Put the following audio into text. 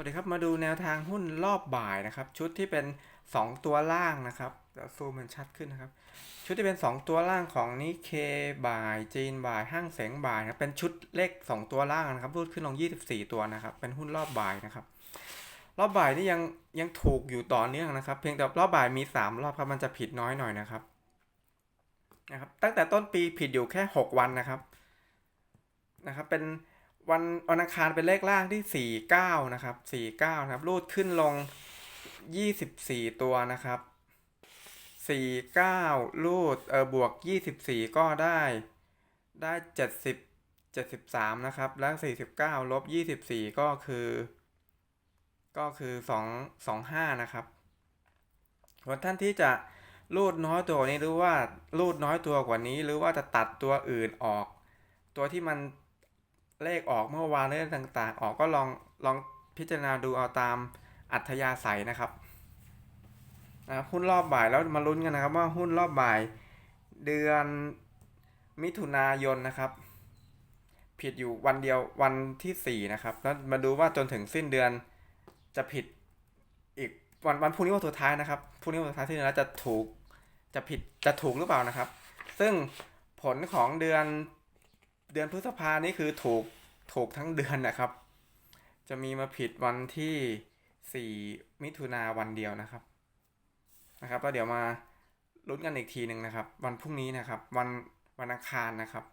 วัสดีครับมาดูแนวทางหุ้นรอบบ่ายนะครับ ชุดที่เป็น 2 ตัวล่างนะครับเดี๋ยวซูมมันชัดขึ้นนะครับ ชุดที่เป็น 2 ตัวล่างของนิเคบ่าย จีนบ่ายห้างเสงบ่ายนะครับเป็นชุดเลข 2 ตัวล่างนะครับรูดขึ้นลง 24 ตัวนะครับ เป็นหุ้นรอบบ่ายนะครับ รอบบ่ายนี่ยังยังถูกอยู่ต่อเนื่องนะครับ เพียงแต่รอบบ่ายมี 3 รอบครับมันจะผิดน้อยหน่อยนะครับนะครับ ตั้งแต่ต้นปีผิดอยู่แค่ 6 วันนะครับนะครับเป็น วันวันอังคารเป็นเลขล่างที่ 49 นะครับ 49 นะครับ รูดขึ้นลง 24 ตัวนะครับ 49 รูดเออบวก 24 ก็ได้ได้ 70 73 นะครับ แล้ว 49 ลบ 24 ก็คือ ก็คือ 2 25 นะครับส่วนท่านที่จะรูดน้อยตัวนี้หรือว่ารูดน้อยตัวกว่านี้ หรือว่าจะตัดตัวอื่นออก ตัวที่มัน เลขออกเมื่อวานเรื่องต่างๆ ออกก็ลองลองพิจารณาดูเอาตามอัธยาศัยนะครับนะหุ้นรอบบ่ายแล้วมาลุ้นกันนะครับว่าหุ้นรอบบ่ายเดือนมิถุนายนนะครับ ผิดอยู่วันเดียววันที่ 4 นะครับ แล้วมาดูว่าจนถึงสิ้นเดือนจะผิดอีกวันวันพรุ่งนี้วันสุดท้ายนะครับพรุ่งนี้วันสุดท้ายที่เดือนแล้วจะถูกจะผิดจะถูกหรือเปล่านะครับ ซึ่งผลของเดือน เดือนพฤษภานี่คือถูกถูกทั้งเดือนนะครับ จะมีมาผิดวันที่ 4 มิถุนาวันเดียวนะครับนะครับแล้วเดี๋ยวมาลุ้นกันอีกทีหนึ่งนะครับ วันพรุ่งนี้นะครับ วันวันอังคารนะครับ